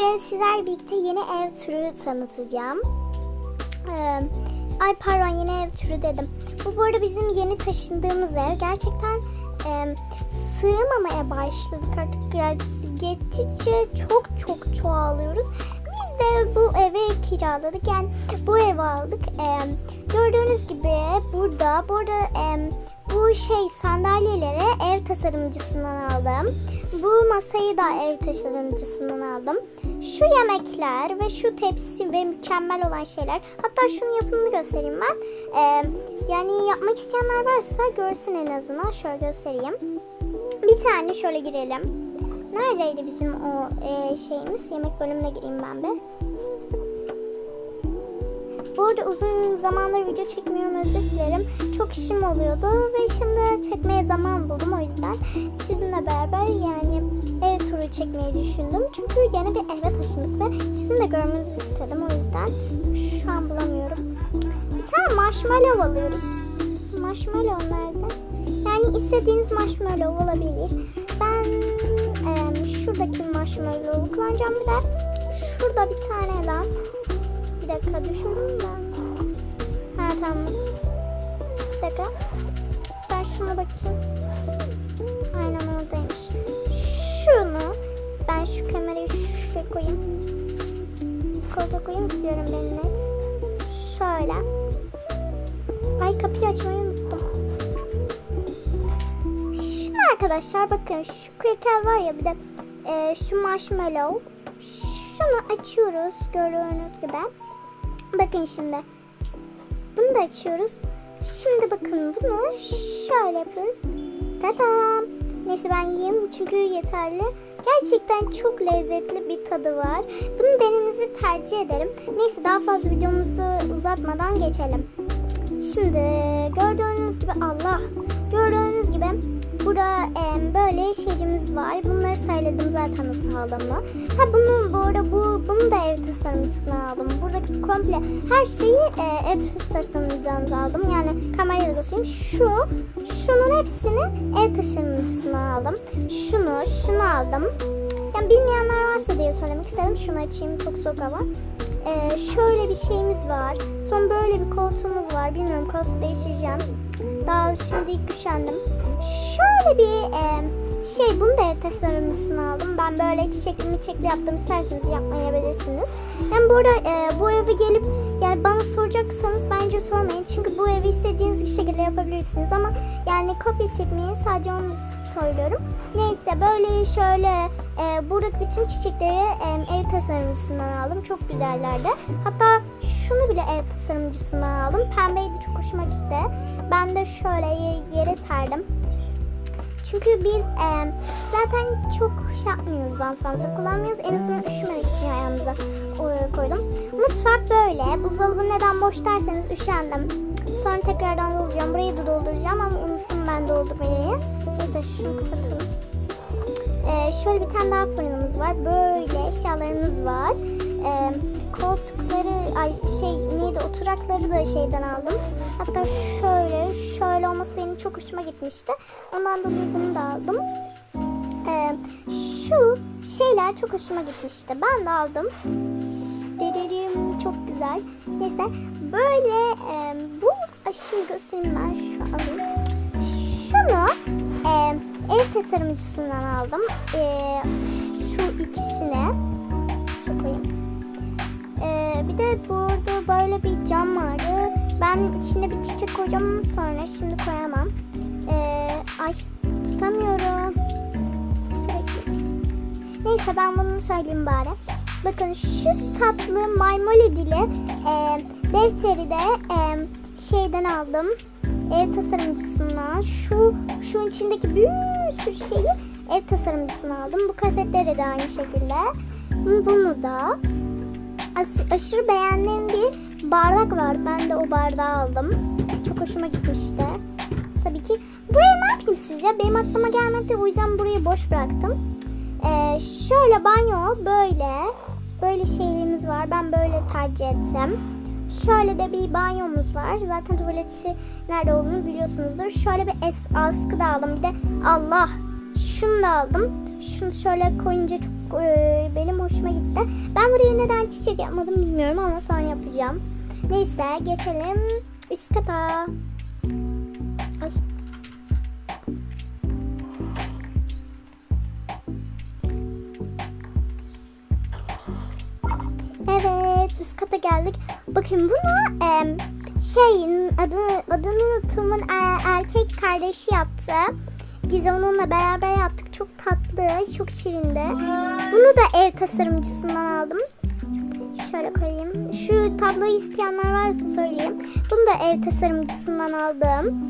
Bugün sizler birlikte yeni ev türü tanıtacağım. Ee, ay pardon yeni ev türü dedim. Bu bu arada bizim yeni taşındığımız ev. Gerçekten e, sığmamaya başladık artık. Yani Gittikçe çok çok çoğalıyoruz. Biz de bu eve kiraladık. Yani bu evi aldık. Ee, gördüğünüz gibi burada, burada e, bu şey sandalyeleri ev tasarımcısından aldım. Bu masayı da ev tasarımcısından aldım. Şu yemekler ve şu tepsi ve mükemmel olan şeyler. Hatta şunun yapımını göstereyim ben. Ee, yani yapmak isteyenler varsa görsün en azından. Şöyle göstereyim. Bir tane şöyle girelim. Neredeydi bizim o e, şeyimiz? Yemek bölümüne gireyim ben bir. Bu arada uzun zamandır video çekmiyorum özür dilerim. Çok işim oluyordu ve şimdi çekmeye zaman buldum o yüzden sizinle beraber yani ev turu çekmeyi düşündüm. Çünkü yeni bir eve taşındık ve sizin de görmenizi istedim o yüzden şu an bulamıyorum. Bir tane marshmallow alıyoruz. Marshmallow nerede? Yani istediğiniz marshmallow olabilir. Ben em, şuradaki marshmallow'u kullanacağım bir de şurada bir tane daha. Dakika düşürdüm ben. Ha tamam. Bir dakika. Ben şuna bakayım. Aynen oradaymış. Şunu ben şu kamerayı şuraya koyayım. Koltuğa koyayım gidiyorum ben net. Şöyle. Ay kapıyı açmayı unuttum. Şunu arkadaşlar bakın şu kraker var ya bir de e, şu marshmallow. Şunu açıyoruz gördüğünüz gibi. Bakın şimdi. Bunu da açıyoruz. Şimdi bakın bunu şöyle yapıyoruz. Tadam. Neyse ben yiyeyim çünkü yeterli. Gerçekten çok lezzetli bir tadı var. Bunu denemenizi tercih ederim. Neyse daha fazla videomuzu uzatmadan geçelim. Şimdi gördüğünüz gibi Allah. Gördüğünüz gibi burada em, böyle şeyimiz var. Bunları söyledim zaten nasıl aldığımı. Ha bunu bu arada bu bunu da ev tasarımcısına aldım. Buradaki komple her şeyi e, ev tasarımcısına aldım. Yani kamerayla göstereyim. Şu şunun hepsini ev tasarımcısına aldım. Şunu şunu aldım. Yani bilmeyenler varsa diye söylemek istedim. Şunu açayım çok soğuk hava. Ee, şöyle bir şeyimiz var. Son böyle bir koltuğumuz var. Bilmiyorum koltuğu değiştireceğim. Daha şimdi üşendim. Şöyle bir e, şey bunu da ev tasarımcısına aldım. Ben böyle çiçekli miçekli yaptım. İsterseniz yapmayabilirsiniz. Yani burada e, bu eve gelip yani bana soracaksanız bence sormayın. Çünkü bu evi istediğiniz şekilde yapabilirsiniz. Ama yani kopya çekmeyin. Sadece onu söylüyorum. Neyse böyle şöyle e, buradaki bütün çiçekleri e, ev tasarımcısından aldım. Çok güzellerdi. Hatta şunu bile ev tasarımcısından aldım. Pembeydi çok hoşuma gitti. Ben de şöyle yere serdim. Çünkü biz e, zaten çok şey yapmıyoruz, asansör kullanmıyoruz. En azından üşümemek için ayağımıza koydum. Mutfak böyle. Buzdolabı neden boş derseniz üşendim. Sonra tekrardan dolduracağım. Burayı da dolduracağım ama unuttum ben doldurmayı. Neyse şunu kapatalım. E, şöyle bir tane daha fırınımız var. Böyle eşyalarımız var. E, koltukları, ay şey neydi oturakları da şeyden aldım. Hatta şöyle, şöyle olması benim çok hoşuma gitmişti. Ondan dolayı bunu da aldım. Ee, şu şeyler çok hoşuma gitmişti. Ben de aldım. Dererim çok güzel. Neyse böyle e, bu Ay, şimdi göstereyim ben şu alayım. Şunu e, ev tasarımcısından aldım. E, şu bir de burada böyle bir cam vardı. Ben içine bir çiçek koyacağım sonra şimdi koyamam. Ee, ay tutamıyorum. Sürekli. Neyse ben bunu söyleyeyim bari. Bakın şu tatlı maymoli dili e, defteri de e, şeyden aldım. Ev tasarımcısından. Şu şu içindeki bir sürü şeyi ev tasarımcısına aldım. Bu kasetleri de aynı şekilde. Bunu da Aş- aşırı beğendiğim bir bardak var. Ben de o bardağı aldım. Çok hoşuma gitmişti. Tabii ki. Buraya ne yapayım sizce? Benim aklıma gelmedi. O yüzden burayı boş bıraktım. Ee, şöyle banyo böyle. Böyle şeylerimiz var. Ben böyle tercih ettim. Şöyle de bir banyomuz var. Zaten tuvaleti nerede olduğunu biliyorsunuzdur. Şöyle bir es askı da aldım. Bir de Allah şunu da aldım. Şunu şöyle koyunca çok çok e, benim hoşuma gitti. Ben buraya neden çiçek yapmadım bilmiyorum ama sonra yapacağım. Neyse geçelim üst kata. Ay. Evet üst kata geldik. Bakın bunu em, şeyin adını, adını unuttuğumun e- erkek kardeşi yaptı. Biz onunla beraber yaptık. Çok tatlı, çok şirindi. Bunu da ev tasarımcısından aldım. Şöyle koyayım. Şu tabloyu isteyenler varsa söyleyeyim. Bunu da ev tasarımcısından aldım.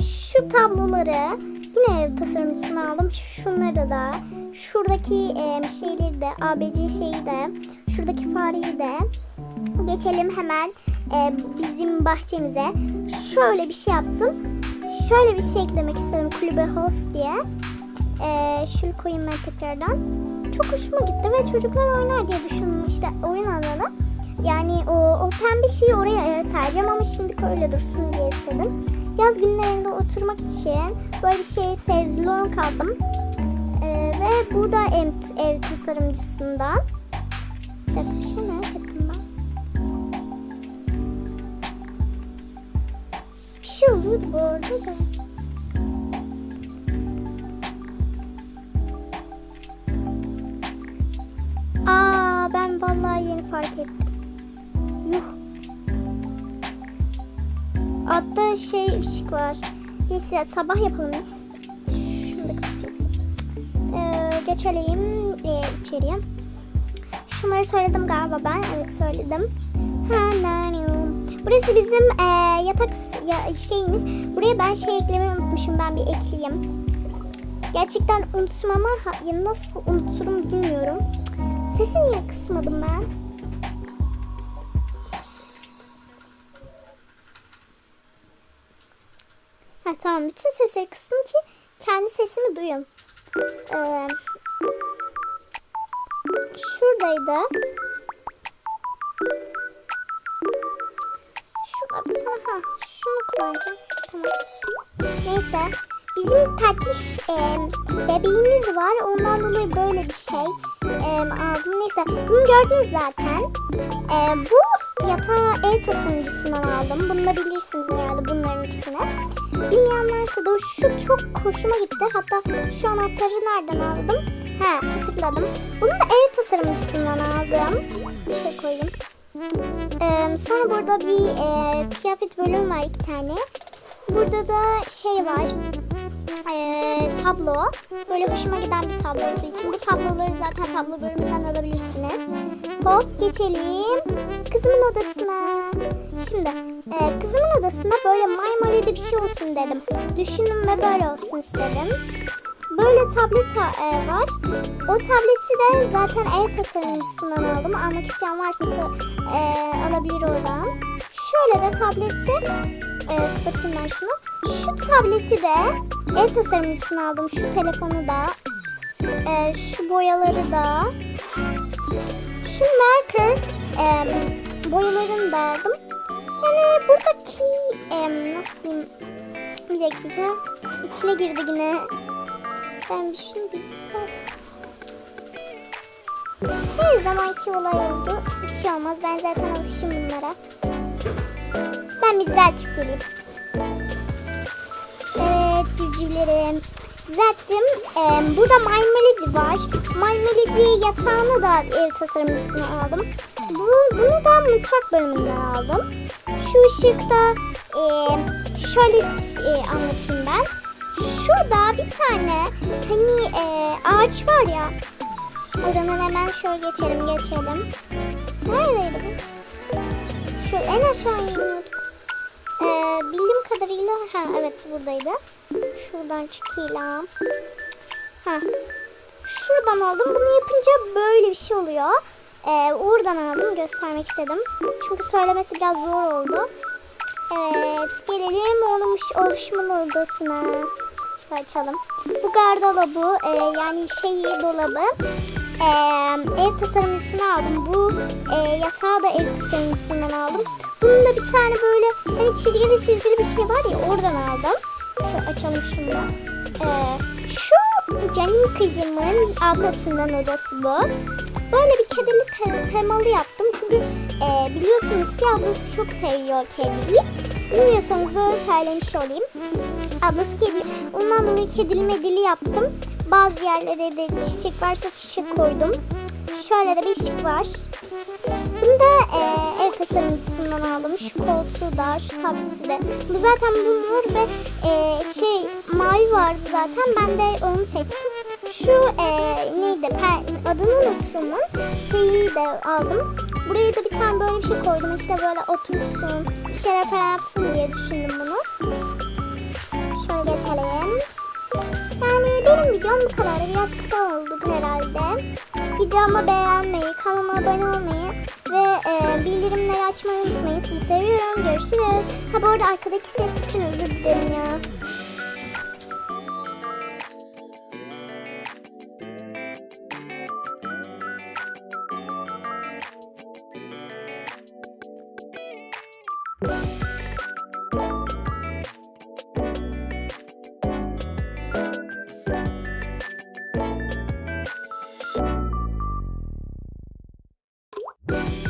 Şu tabloları yine ev tasarımcısından aldım. Şunları da. Şuradaki e, şeyleri de, ABC şeyi de, şuradaki fareyi de. Geçelim hemen e, bizim bahçemize. Şöyle bir şey yaptım. Şöyle bir şey eklemek istedim kulübe host diye. E, şunu koyayım ben tekrardan. Çok hoşuma gitti ve çocuklar oynar diye düşündüm işte oyun alanı. Yani o, o pembe şeyi oraya e, sereceğim ama şimdilik öyle dursun diye istedim. Yaz günlerinde oturmak için böyle bir şey sezlon kaldım. E, ve bu da ev, ev tasarımcısından. Bir şey merak ettim ben. Aa ben vallahi yeni fark ettim. Yuh. Altta şey ışık var. Neyse sabah yapalım biz. Şunu da kapatayım. Ee, geçelim e, içeriye. Şunları söyledim galiba ben. Evet söyledim. Ha, nanium. Burası bizim e, yatak ya, şeyimiz. Buraya ben şey eklemeyi unutmuşum. Ben bir ekleyeyim. Gerçekten unuttum ama ha, ya nasıl unuturum bilmiyorum. Sesi niye kısmadım ben? Ha tamam bütün sesleri kıstım ki kendi sesimi duyun. Ee, şuradaydı. Şunu kullanacağım. Tamam. Neyse bizim tatlış e, bebeğimiz var. Ondan dolayı böyle bir şey e, aldım. Neyse bunu gördünüz zaten. E, bu yatağı el tasarımcısından aldım. Bunu da bilirsiniz herhalde bunların ikisini. Bilmeyen varsa da şu çok hoşuma gitti. Hatta şu anahtarı nereden aldım? He hatırladım. Bunu da ev tasarımcısından aldım. Şöyle koyayım. Ee, sonra burada bir e, kıyafet bölümü var iki tane. Burada da şey var. e, tablo. Böyle hoşuma giden bir tablo olduğu için. Bu tabloları zaten tablo bölümünden alabilirsiniz. Hop geçelim. Kızımın odasına. Şimdi e, kızımın odasında böyle maymalede bir şey olsun dedim. Düşündüm ve böyle olsun istedim. Böyle tablet e, var. O tableti de zaten ev tasarımcısından aldım. Almak isteyen varsa e, alabilir oradan. Şöyle de tableti e, kapatayım ben şunu. Şu tableti de ev tasarımcısından aldım. Şu telefonu da. e, şu boyaları da. Şu marker e, boyalarını da aldım. Yani buradaki e, nasıl diyeyim bir dakika içine girdi yine. Ben bir şunu. Her zamanki olay oldu. Bir şey olmaz. Ben zaten alışım bunlara. Ben bir düzeltip geleyim. Evet civcivlerim. Düzelttim. Ee, burada My Melody var. My Melody yatağını da ev tasarımcısına aldım. Bu, bunu da mutfak bölümünden aldım. Şu ışıkta e, şöyle e, anlatayım ben. Şurada bir tane hani e, ağaç var ya. Oradan hemen şöyle geçelim geçelim. Neredeydi bu? Şöyle en aşağı iniyorduk. Ee, bildiğim kadarıyla ha evet buradaydı. Şuradan çıkayım. Ha. Şuradan aldım. Bunu yapınca böyle bir şey oluyor. Ee, oradan aldım. Göstermek istedim. Çünkü söylemesi biraz zor oldu. Evet. Gelelim olmuş oluşumun odasına. Açalım. Bu gardolabı e, yani şeyi dolabı e, ev tasarımcısını aldım. Bu e, yatağı da ev tasarımcısından aldım. Bunun da bir tane böyle hani çizgili çizgili bir şey var ya oradan aldım. Şöyle açalım şunu da. E, şu canım kızımın ablasından odası bu. Böyle bir kedili te- temalı yaptım. Çünkü e, biliyorsunuz ki ablası çok seviyor kediyi. Bilmiyorsanız da öyle söylemiş olayım. Ablası kedi. Ondan dolayı kedili medili yaptım. Bazı yerlere de çiçek varsa çiçek koydum. Şöyle de bir ışık var. Bunu da e, ev tasarımcısından aldım. Şu koltuğu da, şu tableti de. Bu zaten bu mor ve e, şey mavi vardı zaten. Ben de onu seçtim. Şu e, neydi? Pe- adını unuttum. Şeyi de aldım. Buraya da bir tane böyle bir şey koydum. İşte böyle otursun, bir şeyler falan yapsın diye düşündüm bunu. Şöyle geçelim. Yani benim videom bu kadar. Biraz kısa oldu herhalde. Videomu beğenmeyi, kanalıma abone olmayı ve e, bildirimleri açmayı unutmayın. Sizi seviyorum. Görüşürüz. Ha bu arada arkadaki ses için özür dilerim ya. Bye.